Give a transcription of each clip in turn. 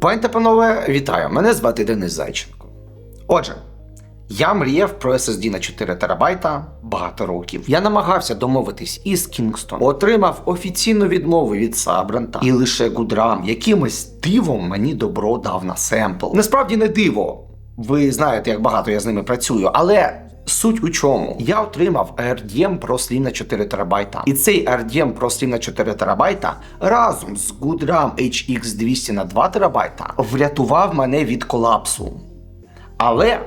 Пані та панове, вітаю! Мене звати Денис Зайченко. Отже, я мріяв про SSD на 4 терабайта багато років. Я намагався домовитись із Kingston, отримав офіційну відмову від Сабранта і лише Гудрам якимось дивом мені добро дав на семпл. Насправді не диво. Ви знаєте, як багато я з ними працюю, але. Суть у чому? Я отримав RDM про слів на 4 ТБ. І цей RDM Pro Slim на 4 ТБ разом з Goodram HX 200 на 2 ТБ врятував мене від колапсу. Але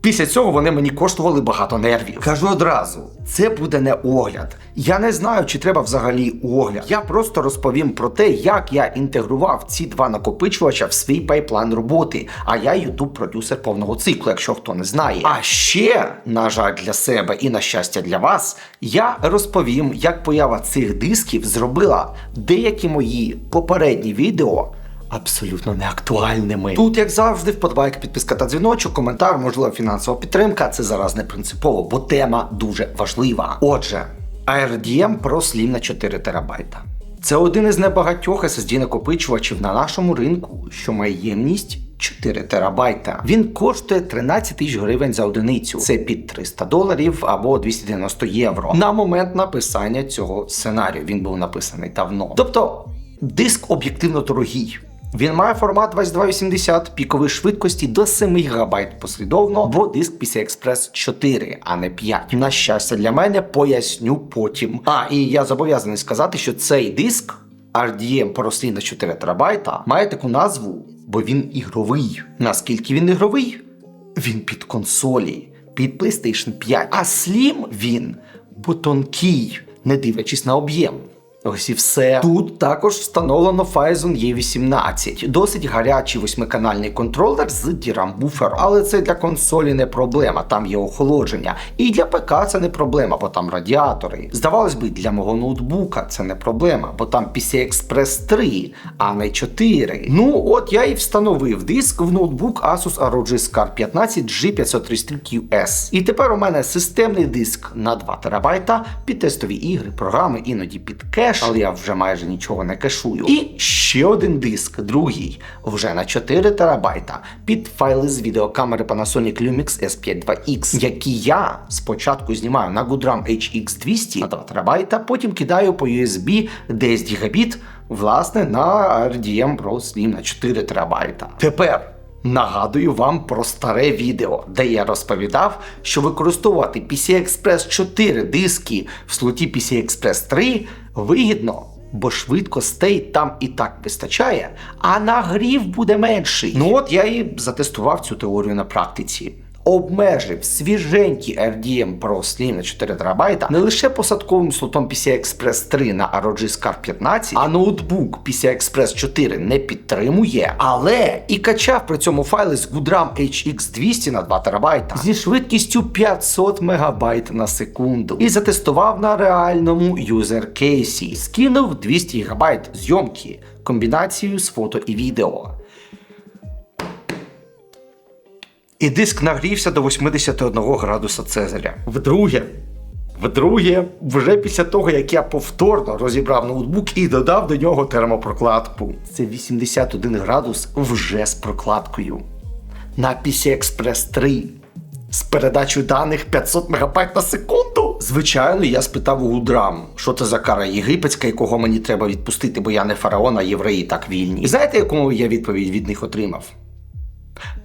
після цього вони мені коштували багато нервів. Кажу одразу, це буде не огляд. Я не знаю, чи треба взагалі огляд. Я просто розповім про те, як я інтегрував ці два накопичувача в свій пайплайн роботи. А я youtube продюсер повного циклу, якщо хто не знає. А ще, на жаль, для себе і на щастя для вас, я розповім, як поява цих дисків зробила деякі мої попередні відео абсолютно неактуальними. Тут, як завжди, вподобайка, підписка та дзвіночок, коментар, можлива фінансова підтримка. Це зараз не принципово, бо тема дуже важлива. Отже, ARDM Pro Slim на 4 терабайта. Це один із небагатьох SSD накопичувачів на нашому ринку, що має ємність 4 терабайта. Він коштує 13 тисяч гривень за одиницю. Це під 300 доларів або 290 євро. На момент написання цього сценарію він був написаний давно. Тобто, диск об'єктивно дорогий. Він має формат 2280 пікової швидкості до 7 ГБ послідовно, бо диск PCI Express 4, а не 5. На щастя, для мене поясню потім. А, і я зобов'язаний сказати, що цей диск RDM порослі на 4 терабайта має таку назву, бо він ігровий. Наскільки він ігровий? Він під консолі, під PlayStation 5. А Slim він бо тонкий, не дивлячись на об'єм. Ось і все. Тут також встановлено Phison E18. Досить гарячий восьмиканальний контролер з DRAM буфером. Але це для консолі не проблема, там є охолодження. І для ПК це не проблема, бо там радіатори. Здавалось би, для мого ноутбука це не проблема, бо там PCI Express 3, а не 4. Ну, от я і встановив диск в ноутбук Asus ROG Scar 15 G533QS. І тепер у мене системний диск на 2 терабайта під тестові ігри, програми, іноді під кеш, але я вже майже нічого не кешую. І ще один диск, другий, вже на 4 терабайта під файли з відеокамери Panasonic Lumix S5 2X, які я спочатку знімаю на Goodram HX 200 на 2 терабайта, потім кидаю по USB 10 гігабіт, власне, на RDM Pro Slim на 4 терабайта. Тепер. Нагадую вам про старе відео, де я розповідав, що використовувати PCI Express 4 диски в слоті PCI Express 3 вигідно, бо швидкостей там і так вистачає, а нагрів буде менший. Ну от я і затестував цю теорію на практиці. Обмежив свіженький RDM Pro Slim на 4 терабайта не лише посадковим слотом PCI Express 3 на ROG Scar 15, а ноутбук PCI Express 4 не підтримує, але і качав при цьому файли з Goodram HX 200 на 2 терабайта зі швидкістю 500 МБ на секунду. І затестував на реальному юзер кейсі. Скинув 200 ГБ зйомки комбінацією з фото і відео. І диск нагрівся до 81 градуса Цезаря. Вдруге, вдруге, вже після того, як я повторно розібрав ноутбук і додав до нього термопрокладку. Це 81 градус вже з прокладкою. На PCI Express 3 з передачою даних 500 МБ на секунду. Звичайно, я спитав у Гудрам, що це за кара єгипетська, якого мені треба відпустити, бо я не фараон, а євреї так вільні. І знаєте, яку я відповідь від них отримав?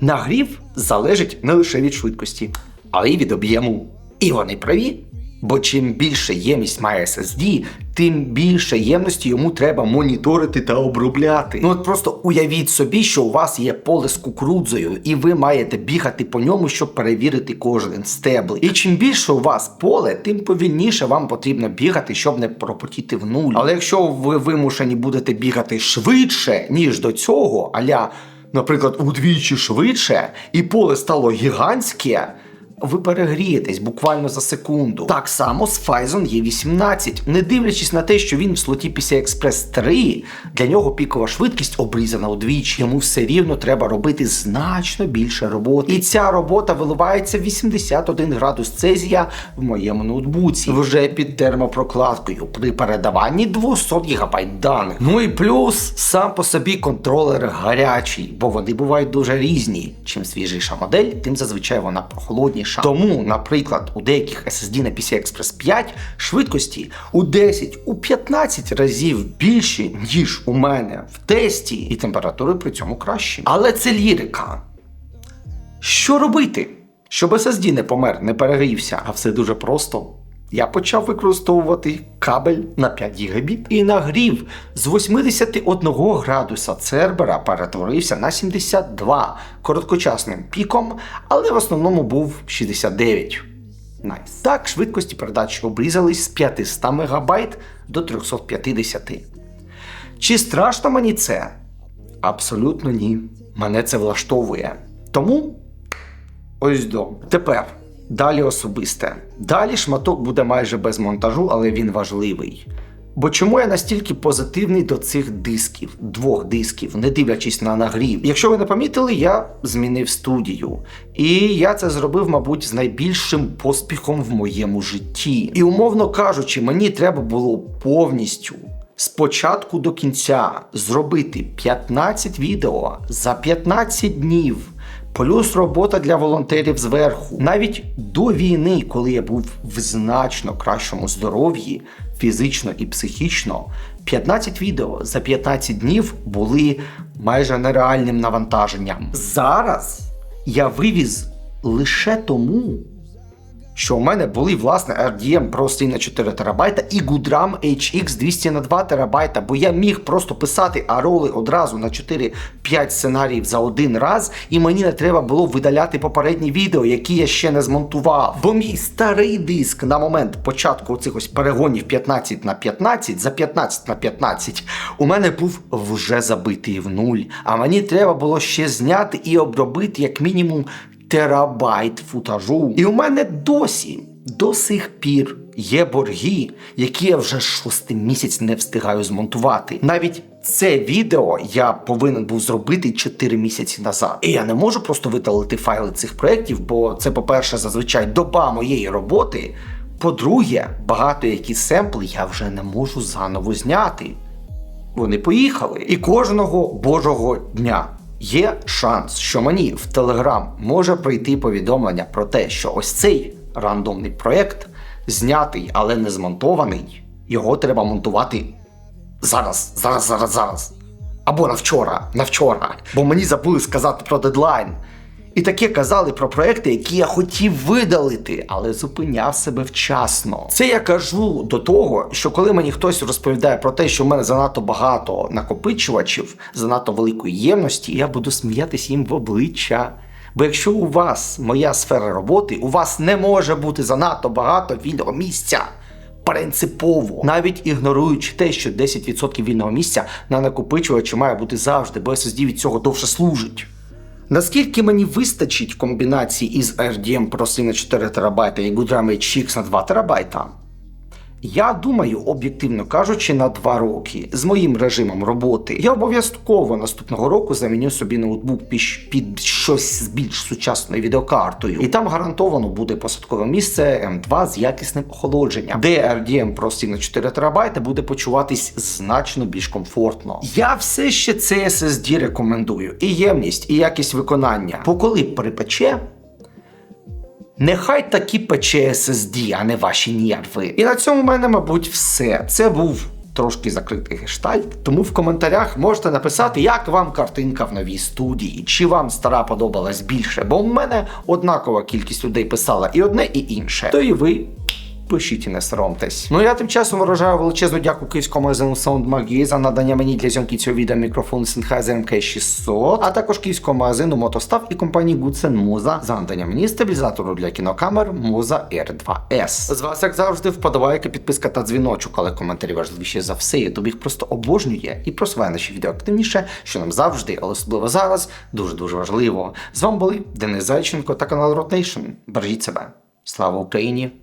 Нагрів залежить не лише від швидкості, але й від об'єму. І вони праві. Бо чим більше ємність має SSD, тим більше ємності йому треба моніторити та обробляти. Ну от просто уявіть собі, що у вас є поле з кукурудзою, і ви маєте бігати по ньому, щоб перевірити кожен стебл. І чим більше у вас поле, тим повільніше вам потрібно бігати, щоб не пропотіти в нуль. Але якщо ви вимушені будете бігати швидше, ніж до цього, аля наприклад, удвічі швидше, і поле стало гігантське, ви перегрієтесь буквально за секунду. Так само з Phison E18. Не дивлячись на те, що він в слоті PCI Express 3, для нього пікова швидкість обрізана удвічі. Йому все рівно треба робити значно більше роботи. І ця робота виливається 81 градус Цезія в моєму ноутбуці. Вже під термопрокладкою при передаванні 200 ГБ даних. Ну і плюс сам по собі контролер гарячий, бо вони бувають дуже різні. Чим свіжіша модель, тим зазвичай вона прохолодніша. Тому, наприклад, у деяких SSD на PCI Express 5 швидкості у 10, у 15 разів більші, ніж у мене в тесті, і температури при цьому кращі. Але це лірика. Що робити? Щоб SSD не помер, не перегрівся, а все дуже просто. Я почав використовувати кабель на 5 гігабіт і нагрів з 81 градуса Цербера перетворився на 72 короткочасним піком, але в основному був 69. Найс. Так, швидкості передачі обрізались з 500 МБ до 350. Чи страшно мені це? Абсолютно ні. Мене це влаштовує. Тому ось до. Тепер далі особисте. Далі шматок буде майже без монтажу, але він важливий. Бо чому я настільки позитивний до цих дисків, двох дисків, не дивлячись на нагрів? Якщо ви не помітили, я змінив студію. І я це зробив, мабуть, з найбільшим поспіхом в моєму житті. І умовно кажучи, мені треба було повністю з початку до кінця зробити 15 відео за 15 днів. Плюс робота для волонтерів зверху. Навіть до війни, коли я був в значно кращому здоров'ї, фізично і психічно, 15 відео за 15 днів були майже нереальним навантаженням. Зараз я вивіз лише тому, що у мене були власне RDM простий на 4 терабайта і Goodram HX 200 на 2 терабайта, бо я міг просто писати ароли одразу на 4-5 сценаріїв за один раз, і мені не треба було видаляти попередні відео, які я ще не змонтував. Бо мій старий диск на момент початку цих ось перегонів 15 на 15 за 15 на 15 у мене був вже забитий в нуль. А мені треба було ще зняти і обробити як мінімум терабайт футажу. І у мене досі до сих пір є борги, які я вже шостий місяць не встигаю змонтувати. Навіть це відео я повинен був зробити 4 місяці назад. І я не можу просто видалити файли цих проєктів, бо це, по-перше, зазвичай доба моєї роботи. По-друге, багато які семпли я вже не можу заново зняти. Вони поїхали. І кожного божого дня є шанс, що мені в Телеграм може прийти повідомлення про те, що ось цей рандомний проект знятий, але не змонтований. Його треба монтувати зараз, зараз, зараз, зараз. Або на вчора, на вчора. Бо мені забули сказати про дедлайн. І таке казали про проекти, які я хотів видалити, але зупиняв себе вчасно. Це я кажу до того, що коли мені хтось розповідає про те, що в мене занадто багато накопичувачів, занадто великої ємності, я буду сміятись їм в обличчя. Бо якщо у вас моя сфера роботи, у вас не може бути занадто багато вільного місця. Принципово, навіть ігноруючи те, що 10% вільного місця на накопичувачі має бути завжди, бо SSD від цього довше служить. Наскільки мені вистачить комбінації із RDM простий на 4 ТБ і Goodram HX на 2 ТБ? Я думаю, об'єктивно кажучи, на 2 роки з моїм режимом роботи я обов'язково наступного року заміню собі ноутбук під, щось з більш сучасною відеокартою. І там гарантовано буде посадкове місце М2 з якісним охолодженням, де RDM простий на 4 ТБ буде почуватись значно більш комфортно. Я все ще цей SSD рекомендую. І ємність, і якість виконання. Бо коли припече. Нехай такі пече SSD, а не ваші нерви. І на цьому в мене, мабуть, все. Це був трошки закритий гештальт. Тому в коментарях можете написати, як вам картинка в новій студії, чи вам стара подобалась більше. Бо в мене однакова кількість людей писала і одне, і інше. То і ви Пишіть і не соромтесь. Ну я тим часом виражаю величезну дяку київському магазину SoundMag за надання мені для зйомки цього відео мікрофон Sennheiser MK600, а також київському магазину Мотостав і компанії Goodsen Muza за надання мені стабілізатору для кінокамер Muza R2S. З вас, як завжди, вподобайка, підписка та дзвіночок, але коментарі важливіші за все. Ютуб їх просто обожнює і просуває наші відео активніше, що нам завжди, але особливо зараз, дуже дуже важливо. З вами були Денис Зайченко та канал Rotation. Бережіть себе. Слава Україні!